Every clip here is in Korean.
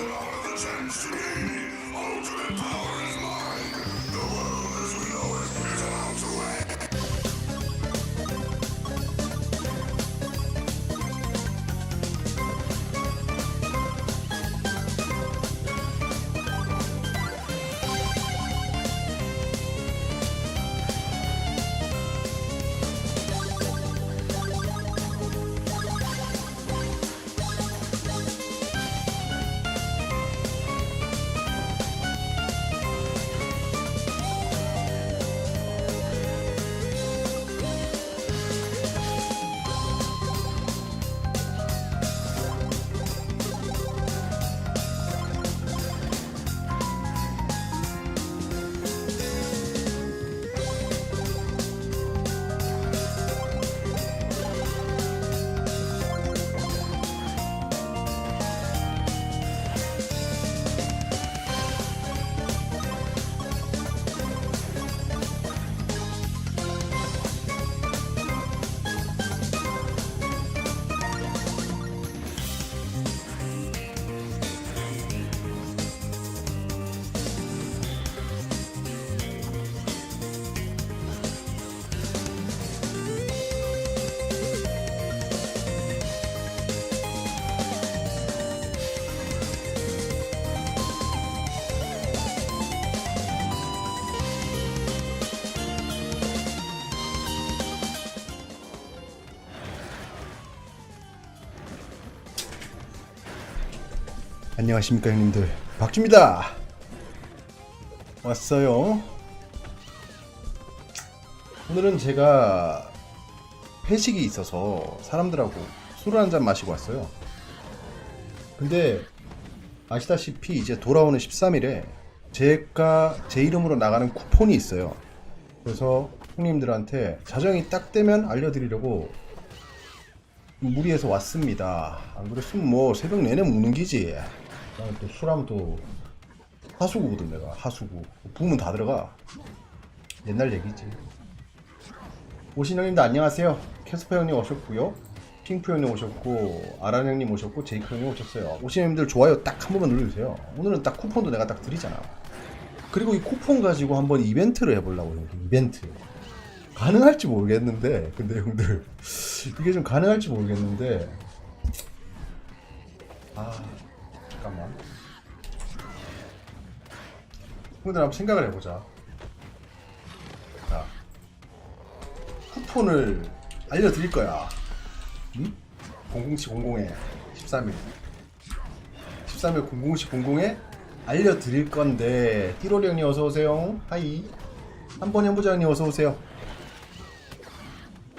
and Council of the chance to be ultimate power. 안녕하십니까 형님들. 박주입니다. 왔어요. 오늘은 제가 회식이 있어서 사람들하고 술을 한잔 마시고 왔어요. 근데 아시다시피 이제 돌아오는 13일에 제가 제 이름으로 나가는 쿠폰이 있어요. 그래서 형님들한테 자정이 딱 되면 알려드리려고 무리해서 왔습니다. 안 그랬으면 뭐 새벽 내내 묵는 기지. 나는 또 술하면 또 하수구거든 내가 하수구. 부으면 다 들어가. 옛날 얘기지. 오신 형님들 안녕하세요. 캐스퍼 형님 오셨고요. 핑프 형님 오셨고 아란 형님 오셨고 제이크 형님 오셨어요. 오신 형님들 좋아요 딱 한 번만 눌러주세요. 오늘은 딱 쿠폰도 내가 딱 드리잖아. 그리고 이 쿠폰 가지고 한번 이벤트를 해보려고 요. 이벤트. 가능할지 모르겠는데 근데 형들 이게 좀 가능할지 모르겠는데 아 잠깐만. 형들 한번 생각을 해보자. 자 쿠폰을 알려드릴 거야. 응? 007 00에 13일. 13일 007 00에 알려드릴 건데 띠로리 형님 어서오세요. 하이. 한번 형님 어서오세요.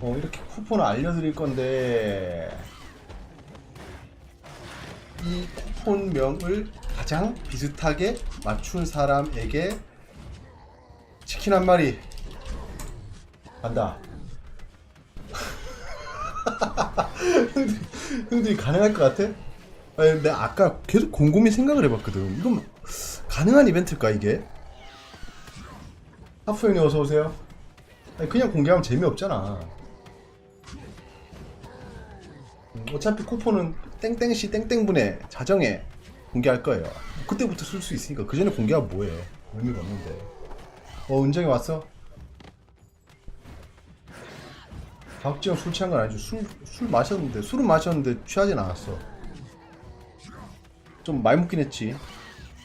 어, 이렇게 쿠폰을 알려드릴 건데 이 쿠폰명을 가장 비슷하게 맞춘 사람에게 치킨 한 마리 간다. 형들이, 형들이 가능할 것 같아? 아니, 내가 아까 계속 곰곰이 생각을 해봤거든. 이건 가능한 이벤트일까 이게? 하프 형님 어서 오세요. 아니, 그냥 공개하면 재미없잖아. 음, 어차피 쿠폰은 땡땡시 땡땡분의 자정에 공개할 거예요. 그때부터 쓸 수 있으니까 그 전에 공개하면 뭐해? 의미가 없는데. 어 은정이 왔어? 박지영 술 취한 건 아니죠. 술, 술 마셨는데 술은 마셨는데 취하진 않았어. 좀 많이 먹긴 했지.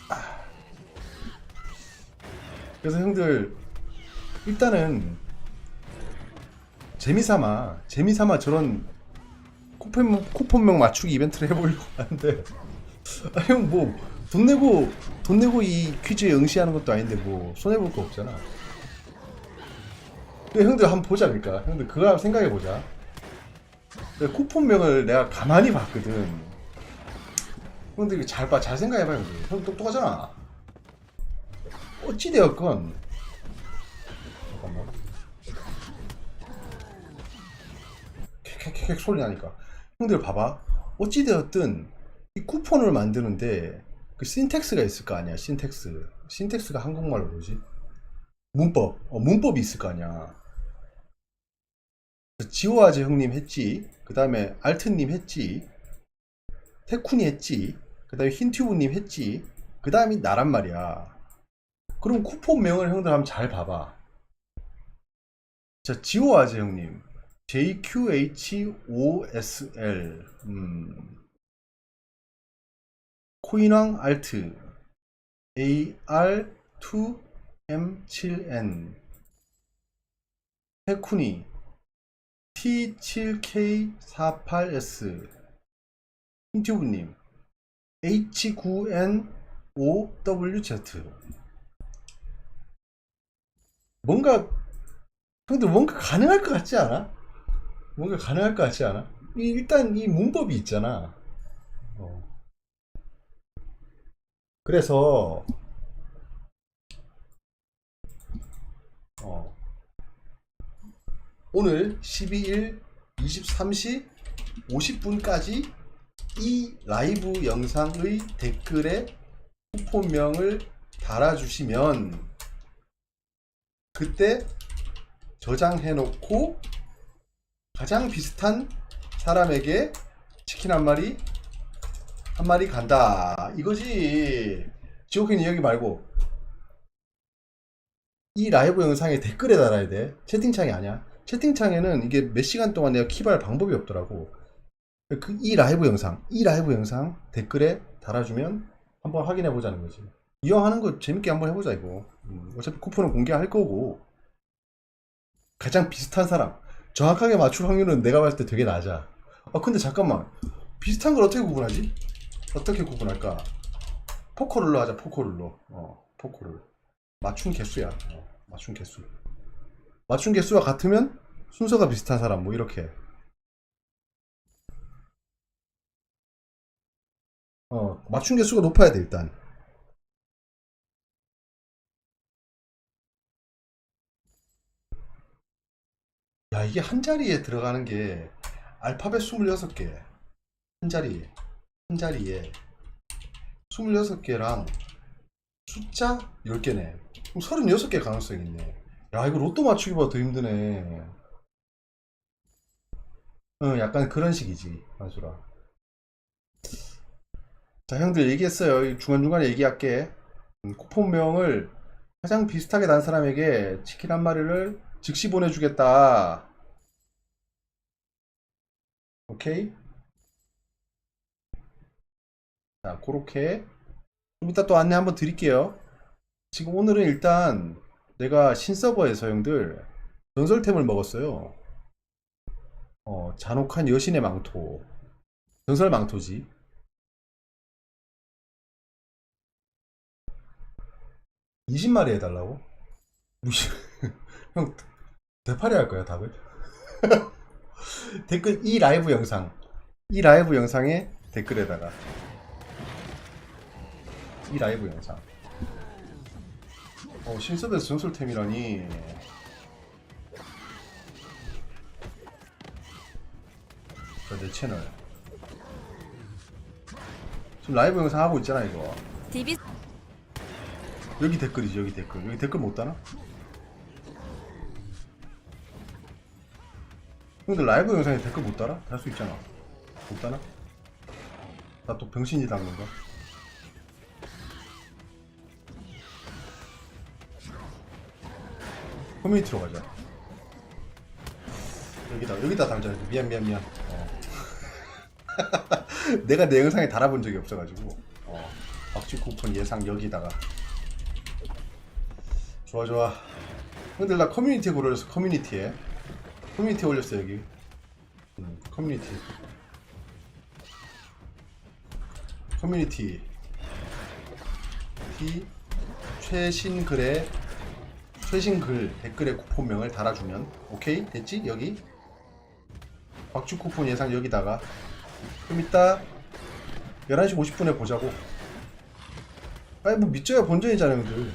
아. 그래서 형들 일단은 재미삼아 재미삼아 저런 쿠폰, 쿠폰명 맞추기 이벤트를 해보려고 하는데 아, 형 뭐 돈 내고 돈 내고 이 퀴즈에 응시하는 것도 아닌데 뭐 손해 볼 거 없잖아. 근데 형들 한번 보자 그러니까 형들 그거 한번 생각해 보자. 쿠폰명을 내가 가만히 봤거든. 형들 잘 봐, 잘 생각해봐 형들. 형 똑똑하잖아. 어찌 되었건 잠깐만. 캐캐캐캐 소리 나니까 형들 봐봐 어찌 되었든 이 쿠폰을 만드는데 그 신텍스가 있을 거 아니야 신텍스 신텍스가 한국말로 뭐지 문법 어, 문법이 있을 거 아니야 지오아제 형님 했지 그 다음에 알트님 했지 태쿤이 했지. 그 다음에 흰튜브님 했지. 그 다음이 나란 말이야. 그럼 쿠폰 명을 형들 한번 잘 봐봐. 자, 지오아즈 형님. JQHOSL. 음. 코인왕 알트. AR2M7N. 해쿠니. T7K48S. 흰튜브님. H9N5WZ. 뭔가, 형들 뭔가 가능할 것 같지 않아? 뭔가 가능할 것 같지 않아? 이- 일단 이 문법이 있잖아. 어. 그래서, 어. 오늘 12일 23시 50분까지 이 라이브 영상의 댓글에 쿠폰명을 달아주시면 그때 저장해 놓고 가장 비슷한 사람에게 치킨 한 마리 한 마리 간다. 이거지 지옥행님 여기 말고 이 라이브 영상에 댓글에 달아야 돼. 채팅창이 아니야. 채팅창에는 이게 몇 시간 동안 내가 키발 방법이 없더라고. 그 이 라이브 영상, 이 라이브 영상 댓글에 달아주면 한번 확인해 보자는 거지. 이왕 하는 거 재밌게 한번 해보자 이거. 음, 어차피 쿠폰은 공개할 거고. 가장 비슷한 사람, 정확하게 맞출 확률은 내가 봤을 때 되게 낮아. 아 근데 잠깐만, 비슷한 걸 어떻게 구분하지? 어떻게 구분할까? 포커룰로 하자, 포커룰로. 어, 포커룰. 맞춘 개수야. 어, 맞춘 개수. 맞춘 개수가 같으면 순서가 비슷한 사람, 뭐 이렇게. 어, 맞춘 개수가 높아야 돼, 일단. 야, 이게 한 자리에 들어가는 게 알파벳 26개. 한 자리에. 한 자리에. 26개랑 숫자 10개네. 그럼 36개 가능성이 있네. 야, 이거 로또 맞추기보다 더 힘드네. 응, 약간 그런 식이지, 만수라. 자, 형들 얘기했어요. 중간중간에 얘기할게. 음, 쿠폰명을 가장 비슷하게 난 사람에게 치킨 한 마리를 즉시 보내주겠다. 오케이? 자, 그렇게. 좀 이따 또 안내 한번 드릴게요. 지금 오늘은 일단 내가 신서버에서 형들 전설템을 먹었어요. 어, 잔혹한 여신의 망토. 전설 망토지. 20마리 해달라고? 무시- 형 대파리 할 거야 답을? 댓글 이 라이브 영상. 이 라이브 영상에 댓글에다가. 이 라이브 영상. 어 신섭에서 전설템이라니. 자내 채널. 지금 라이브 영상 하고 있잖아 이거. 여기 댓글이지 여기 댓글. 여기 댓글 못 다나? 형들 라이브 영상에 댓글 못 달아? 달 수 있잖아 못 다나? 나또 병신이 단 건가? 커뮤니티로 가자 여기다 여기다 달자 미안 미안 미안 어. 내가 내 영상에 달아본 적이 없어가지고 어. 박쥐 쿠폰 예상 여기다가 좋아 좋아 형들 나 커뮤니티에 올렸어 커뮤니티에 커뮤니티에 올렸어 여기. 음, 커뮤니티. 커뮤니티. 티 최신 글에 최신 글 댓글에 쿠폰명을 달아주면 오케이? 됐지? 여기? 박주 쿠폰 예상 여기다가. 좀 이따 11시 50분에 보자고. 아니 뭐 밑져야 본전이잖아 형들.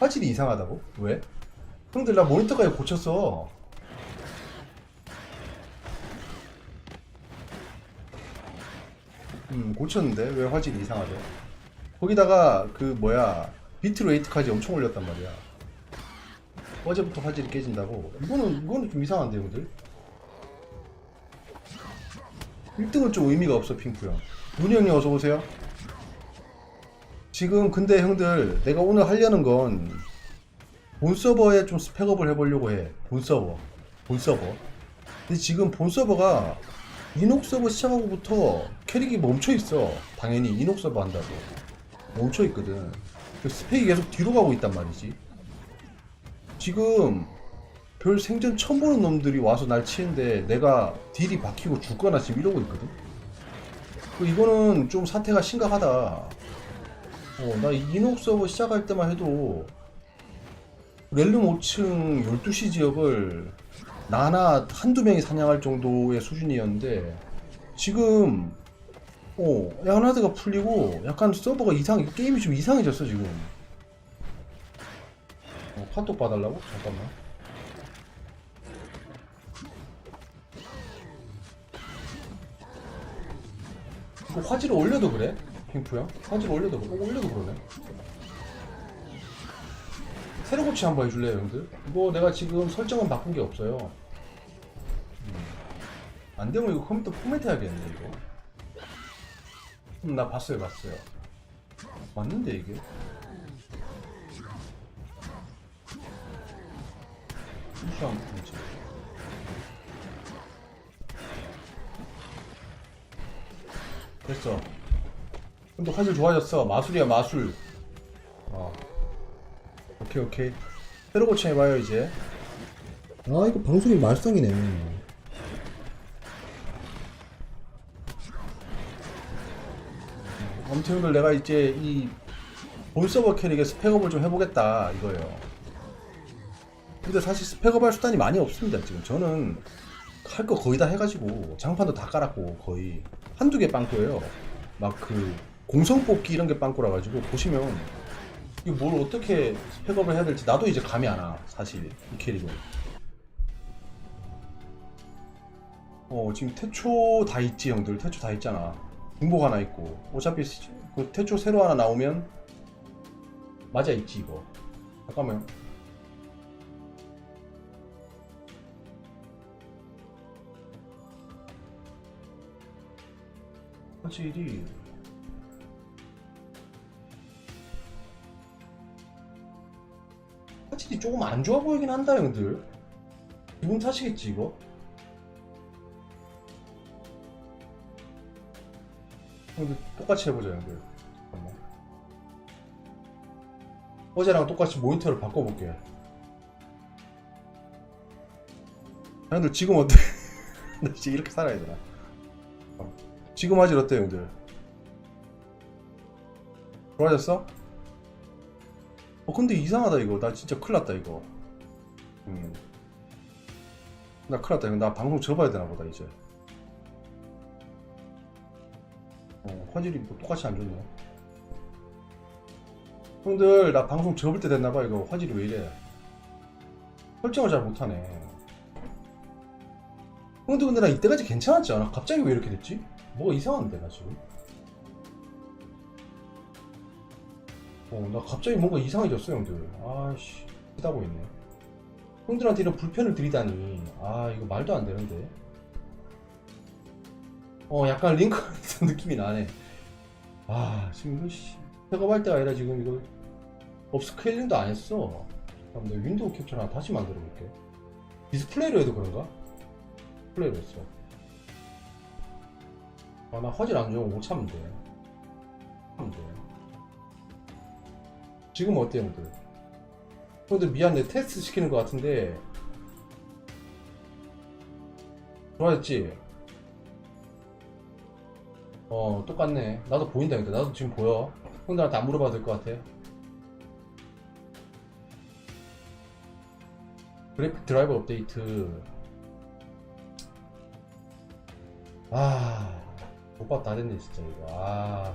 화질이 이상하다고? 왜? 형들 나 모니터까지 고쳤어 음 고쳤는데? 왜 화질이 이상하대 거기다가 그 뭐야 비트레이트까지 엄청 올렸단 말이야. 어제부터 화질이 깨진다고. 이거는 이거는 좀 이상한데 형들? 1등은 좀 의미가 없어 핑크 형 문희 형님 어서 오세요. 지금 근데 형들 내가 오늘 하려는 건 본 서버에 좀 스펙업을 해보려고 해 본 서버. 본 서버. 근데 지금 본 서버가 이녹 서버 시작하고부터 캐릭이 멈춰 있어 당연히 이녹 서버 한다고 멈춰 있거든 그 스펙이 계속 뒤로 가고 있단 말이지 지금 별 생전 처음 보는 놈들이 와서 날 치는데 내가 딜이 박히고 죽거나 지금 이러고 있거든. 그 이거는 좀 사태가 심각하다. 어, 나 이녹 서버 시작할 때만 해도 렐름 5층 12시 지역을 나나 한두 명이 사냥할 정도의 수준이었는데 지금 어, 에어나드가 풀리고 약간 서버가 이상 게임이 좀 이상해졌어 지금. 어, 카톡 봐달라고? 잠깐만. 이거 화질을 올려도 그래? 핑프야? 화질 올려도? 어, 올려도 그러네. 새로 고치 한번 해줄래요, 형들? 이거 내가 지금 설정은 바꾼 게 없어요. 음. 안 되면 이거 컴퓨터 포맷 해야겠네, 이거. 음, 나 봤어요, 봤어요. 맞는데, 이게? 안 보이지. 됐어. 근데 화질 좋아졌어. 마술이야 마술. 어. 오케이 오케이. 새로 고쳐해봐요 이제. 아 이거 방송이 말썽이네 아무튼 형들 내가 이제 이본 서버 캐릭의 스펙업을 좀 해보겠다 이거예요. 근데 사실 스펙업 할 수단이 많이 없습니다 지금. 저는 할 거 거의 다 해가지고 장판도 다 깔았고 거의 한두 개 빵꾸예요. 막 그 공성 뽑기 이런 게 빵꾸라 가지고 보시면 뭘 어떻게 스펙업을 해야 될지 나도 이제 감이 안 와 사실. 이 캐릭은. 어 지금 태초 다 있지 형들. 태초 다 있잖아. 중복 하나 있고. 어차피 시- 그 태초 새로 하나 나오면 맞아 있지 이거. 잠깐만요. 화질이 화질이 조금 안 좋아 보이긴 한다 형들 기분 탓이겠지 이거 형들 똑같이 해보자 형들 잠깐만 어제랑 똑같이 모니터를 바꿔볼게 형들 지금 어때? 나 진짜 이렇게 살아야 되나? 어. 지금 화질 어때 형들? 좋아졌어? 어 근데 이상하다 이거 나 진짜 큰일 났다 이거 음. 나 큰일 났다 이거 나 방송 접어야 되나 보다 이제 어, 화질이 뭐 똑같이 안 좋네. 형들, 나 방송 접을 때 됐나봐, 이거. 화질이 왜 이래. 설정을 잘 못하네. 형들, 근데 나 이때까지 괜찮았지 않아? 갑자기 왜 이렇게 됐지? 뭐가 이상한데, 나 지금? 어, 나 갑자기 뭔가 이상해졌어, 형들. 아씨, 쓰다고 있네. 형들한테 이런 불편을 드리다니. 아, 이거 말도 안 되는데. 어 약간 링크 같은 느낌이 나네 아 지금 이거 씨 백업할 때가 아니라 지금 이거 업스케일링도 안 했어 그럼 내 윈도우 캡처나 다시 만들어 볼게 디스플레이로 해도 그런가? 디스플레이로 했어 아 나 화질 안 좋으면 못 참는데 참는데 지금 어때 형들? 형들 미안 내 테스트 시키는 것 같은데. 좋아졌지? 어 똑같네. 나도 보인다 근데 나도 지금 보여. 형들한테 안 물어봐도 될 것 같아. 그래픽 드라이버 업데이트. 아 못밥 다 됐네 진짜 이거. 아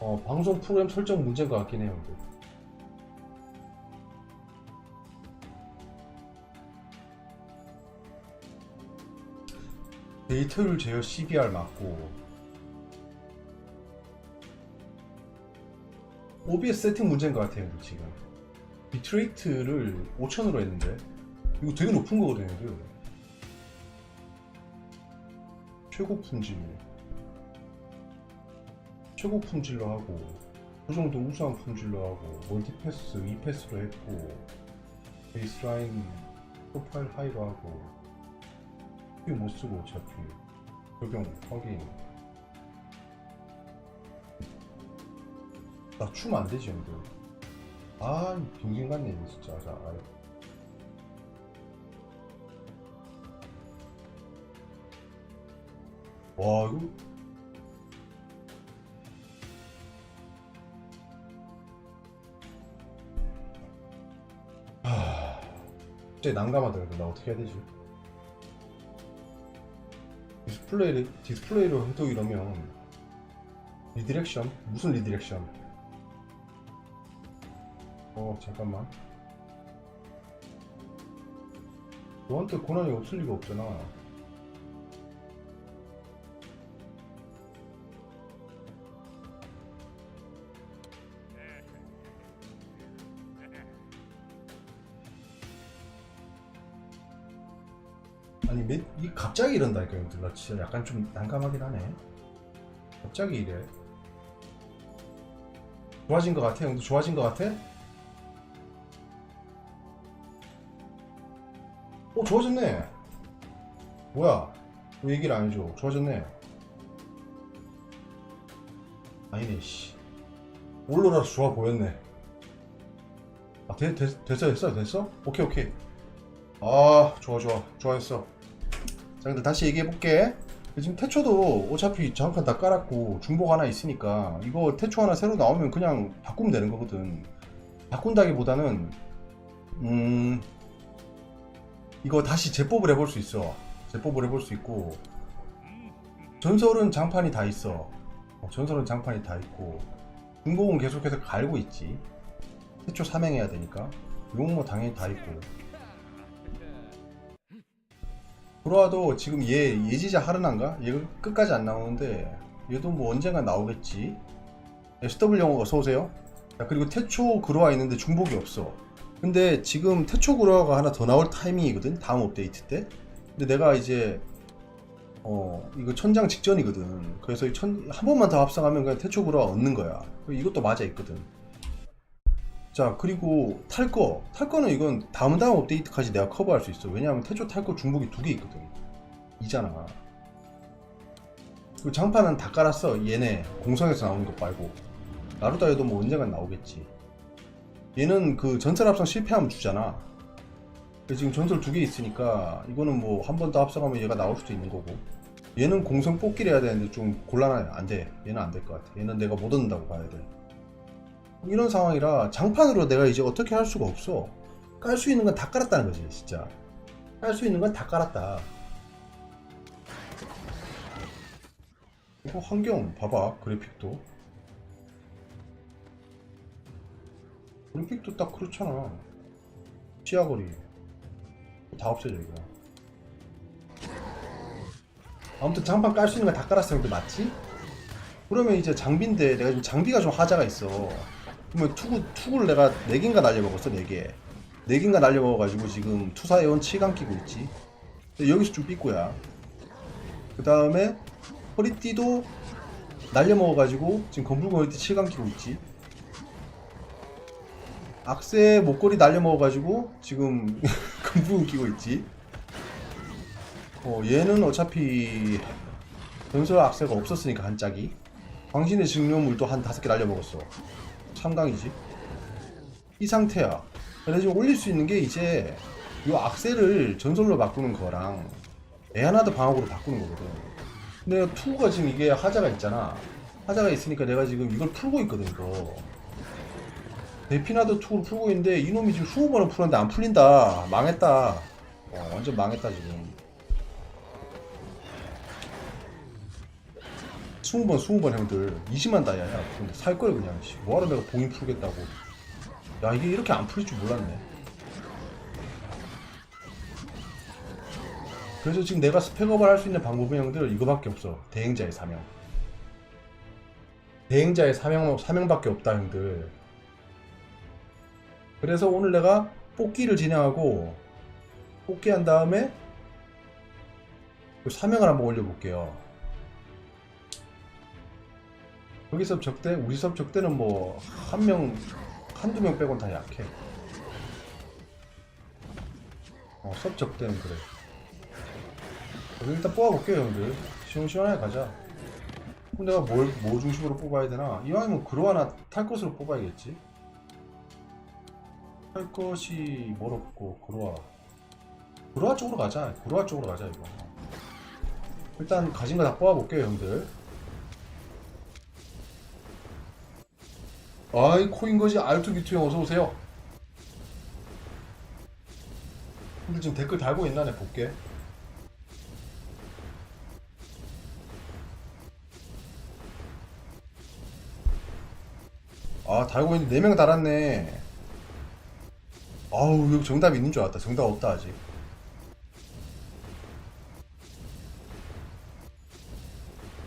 어, 방송 프로그램 설정 문제인 것 같긴 해요 형들 데이터율 제어 CBR 맞고. OBS 세팅 문제인 것 같아요 지금. 비트레이트를 5000으로 했는데. 이거 되게 높은 거거든요 이거. 최고 품질 최고 품질로 하고 그 정도 우수한 품질로 하고 멀티패스 2패스로 했고 베이스라인 프로파일 하이로 하고 큐 못 쓰고 어차피 적용 확인. 나 추면 안 되지 형들. 아 병신 같네 이거 진짜. 자 아유. 와 이거 난감하다 이거 나 어떻게 해야 되지? 디스플레이를 디스플레이로 해도 이러면 리디렉션? 무슨 리디렉션? 어 잠깐만. 너한테 고난이 없을 리가 없잖아 아니 매, 이 갑자기 이런다니까 형들. 나 진짜 약간 좀 난감하긴 하네. 갑자기 이래. 좋아진 것 같아 형들? 좋아진 것 같아? 어 좋아졌네. 뭐야? 왜 얘기를 안 해줘? 좋아졌네. 아니네 씨. 올로라서 좋아 보였네. 아 되, 됐, 됐어 됐어 됐어? 오케이 오케이. 아 좋아 좋아. 좋아했어 자 근데 다시 얘기해 볼게. 지금 태초도 어차피 장판 다 깔았고 중복 하나 있으니까 이거 태초 하나 새로 나오면 그냥 바꾸면 되는 거거든. 바꾼다기보다는 음 이거 다시 재법을 해볼 수 있어. 재법을 해볼 수 있고. 전설은 장판이 다 있어. 어, 전설은 장판이 다 있고. 중복은 계속해서 갈고 있지. 태초 삼행해야 되니까. 용은 뭐 당연히 다 있고 브로아도 지금 얘 예지자 하르난가? 얘가 끝까지 안 나오는데 얘도 뭐 언젠가 나오겠지. SW 영어 어서오세요. 자 그리고 태초 그로아 있는데 중복이 없어. 근데 지금 태초 그로아가 하나 더 나올 타이밍이거든 다음 업데이트 때. 근데 내가 이제 어 이거 천장 직전이거든. 그래서 이 천, 한 번만 더 합성하면 그냥 태초 그로아 얻는 거야. 이것도 맞아 있거든 자 그리고 탈거. 탈거는 이건 다음 다음 업데이트까지 내가 커버할 수 있어. 왜냐하면 태초 탈거 중복이 두 개 있거든. 이잖아. 그리고 장판은 다 깔았어. 얘네 공성에서 나오는 거 말고. 나루다에도 뭐 언젠간 나오겠지. 얘는 그 전설 합성 실패하면 주잖아. 지금 전설 두 개 있으니까 이거는 뭐 한 번 더 합성하면 얘가 나올 수도 있는 거고. 얘는 공성 뽑기를 해야 되는데 좀 곤란해 안돼. 얘는 안 될 것 같아. 얘는 내가 못 얻는다고 봐야 돼 이런 상황이라 장판으로 내가 이제 어떻게 할 수가 없어. 깔 수 있는 건 다 깔았다는 거지, 진짜. 깔 수 있는 건 다 깔았다. 이거 환경 봐봐, 그래픽도. 그래픽도 딱 그렇잖아. 시야거리. 다 없어져, 이거. 아무튼 장판 깔 수 있는 건다 깔았으면 그 맞지? 그러면 이제 장비인데 내가 지금 장비가 좀 하자가 있어. 그러면 투구, 투구를 내가 4개인가 날려 먹었어 4개. 4개인가 날려 먹어가지고 지금 투사에온 7강 끼고 있지. 여기서 좀 삐꾸야. 그 다음에 허리띠도 날려 먹어가지고 지금 검붉은 허리띠 7강 끼고 있지. 악세 목걸이 날려 먹어가지고 지금 검붉은 끼고 있지. 어 얘는 어차피 전설 악세가 없었으니까 한 짝이. 광신의 증료물도 한 다섯 개 날려 먹었어 3강이지. 이 상태야. 그래서 지금 올릴 수 있는 게 이제 이 악셀을 전설로 바꾸는 거랑 에아나드 방어구로 바꾸는 거거든. 근데 투가 지금 이게 하자가 있잖아. 하자가 있으니까 내가 지금 이걸 풀고 있거든 이거. 데피나드 투를 풀고 있는데 이놈이 지금 20번을 풀었는데 안 풀린다. 망했다. 어, 완전 망했다 지금 20번 20번 형들 20만 다이아야 근데 살걸 그냥. 씨. 뭐하러 내가 봉인 풀겠다고. 야 이게 이렇게 안 풀릴 줄 몰랐네. 그래서 지금 내가 스펙업을 할 수 있는 방법은 형들 이거밖에 없어. 대행자의 사명. 대행자의 사명, 사명밖에 없다 형들. 그래서 오늘 내가 뽑기를 진행하고 뽑기 한 다음에 그 사명을 한번 올려볼게요 여기 섭 적대, 우리 섭 적대는 뭐 한 명, 한두 명 빼곤 다 약해. 어, 섭 적대는 그래. 그럼 일단 뽑아볼게요, 형들. 시원시원하게 가자. 그럼 내가 뭘, 뭐 중심으로 뽑아야 되나? 이왕이면 그로 하나 탈 것으로 뽑아야겠지. 탈 것이 뭘 없고, 그로하. 그로하 쪽으로 가자. 그로하 쪽으로 가자, 이거. 일단 가진 거 다 뽑아볼게요, 형들. 아이, 코인 거지. R2B2 형 어서오세요. 형들 지금 댓글 달고 있나? 내 볼게. 아, 달고 있는데 4명 달았네. 아우, 여기 정답 있는 줄 알았다. 정답 없다, 아직.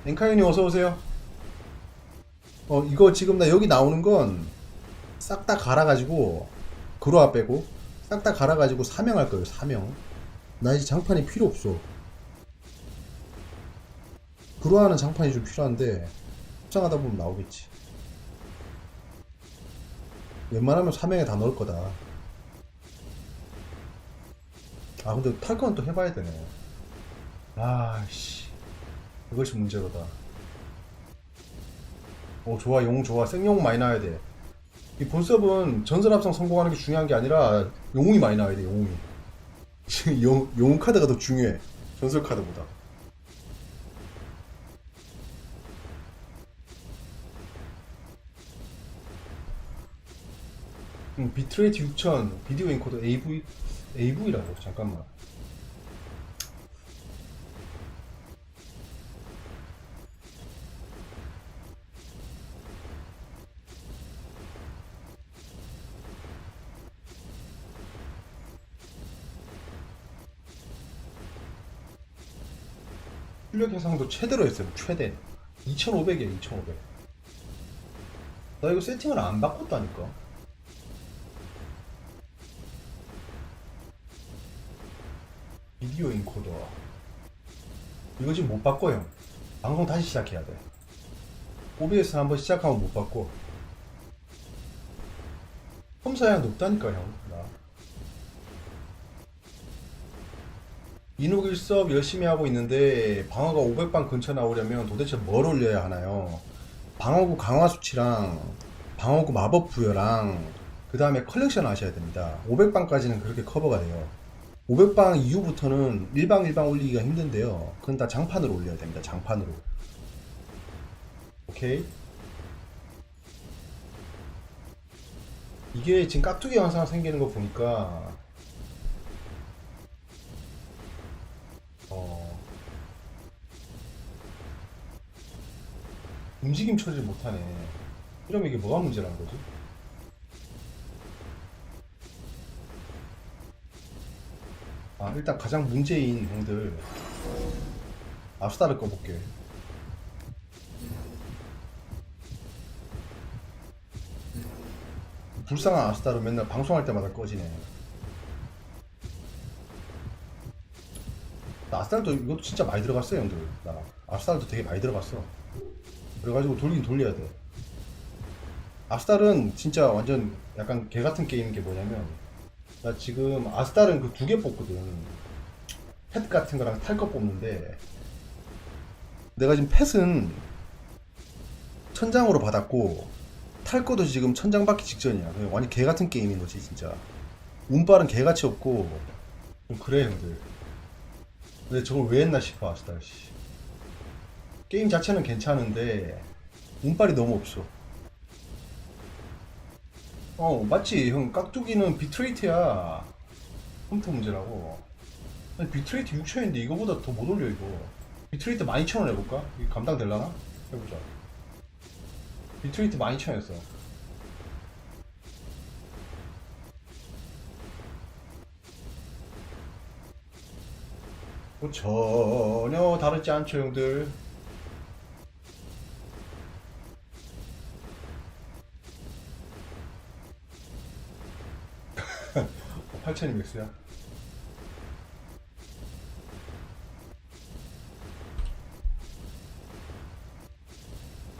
앵카이님 어서오세요. 어, 이거 지금 나 여기 나오는 건 싹 다 갈아가지고, 그로아 빼고, 싹 다 갈아가지고 사명할 거예요, 사명. 나 이제 장판이 필요 없어. 그로아는 장판이 좀 필요한데, 합장하다 보면 나오겠지. 웬만하면 사명에 다 넣을 거다. 아, 근데 탈 건 또 해봐야 되네. 아씨. 그것이 문제로다. 오, 좋아, 용 좋아. 생용 많이 나와야 돼. 이 본섭은 전설 합성 성공하는 게 중요한 게 아니라 영웅이 많이 나와야 돼, 영웅이. 영, 영웅 카드가 더 중요해. 전설 카드보다. 음, 비트레이트 6000 비디오 인코더 AV AV라고 잠깐만 출력 해상도 최대로 했어요. 최대. 2500이야 2500 나 이거 세팅을 안 바꿨다니까. 비디오 인코더 이거 지금 못 바꿔요. 방송 다시 시작해야 돼. OBS 한번 시작하면 못 바꿔. 컴사양 높다니까 형 인후길섭 열심히 하고 있는데 방어가 500방 근처 나오려면 도대체 뭘 올려야 하나요? 방어구 강화 수치랑 방어구 마법 부여랑 그 다음에 컬렉션 하셔야 됩니다. 500방까지는 그렇게 커버가 돼요. 500방 이후부터는 일방 일방 올리기가 힘든데요. 그건 다 장판으로 올려야 됩니다. 장판으로. 오케이. 이게 지금 깍두기 현상 생기는 거 보니까 어 움직임 처리를 못하네. 이러면 이게 뭐가 문제라는 거지? 아 일단 가장 문제인 형들 압스타를 꺼볼게. 불쌍한 압스타로 맨날 방송할 때마다 꺼지네. 나 압스타도 이것도 진짜 많이 들어갔어요 형들. 나 압스타도 되게 많이 들어갔어. 그래가지고 돌긴 돌려야 돼. 압스탈은 진짜 완전 약간 개 같은 게임인 게 뭐냐면 나 지금 아스탈은 그 두 개 뽑거든. 펫 같은 거랑 탈 거 뽑는데 내가 지금 펫은 천장으로 받았고 탈 거도 지금 천장 받기 직전이야. 완전 개 같은 게임인 거지 진짜. 운빨은 개같이 없고 좀 그래 형들. 근데 저걸 왜 했나 싶어 아스탈 씨. 게임 자체는 괜찮은데 운빨이 너무 없어. 어 맞지 형 깍두기는 비트레이트야 컴퓨터 문제라고 아니 비트레이트 6천인데 이거보다 더 못 올려 이거 비트레이트 12,000원 해볼까? 감당될라나? 해보자 비트레이트 12,000원 뭐 전혀 다르지 않죠 형들 어, 8200X야.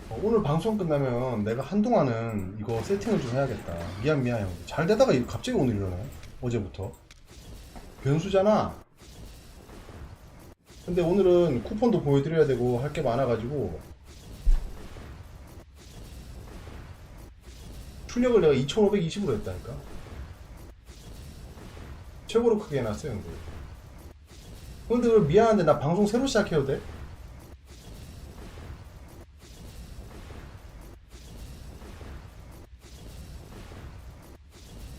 어, 오늘 방송 끝나면 내가 한동안은 이거 세팅을 좀 해야겠다. 미안 미안 형. 잘 되다가 갑자기 오늘 이러네. 어제부터. 변수잖아. 근데 오늘은 쿠폰도 보여드려야 되고 할 게 많아가지고 출력을 내가 2520으로 했다니까. 최고로 크게 해놨어요, 형들. 근데 그 미안한데 나 방송 새로 시작해도 돼?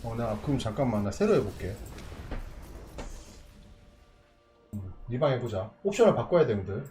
어, 나 그럼 잠깐만 나 새로 해볼게. 리방 해보자. 옵션을 바꿔야 되는데.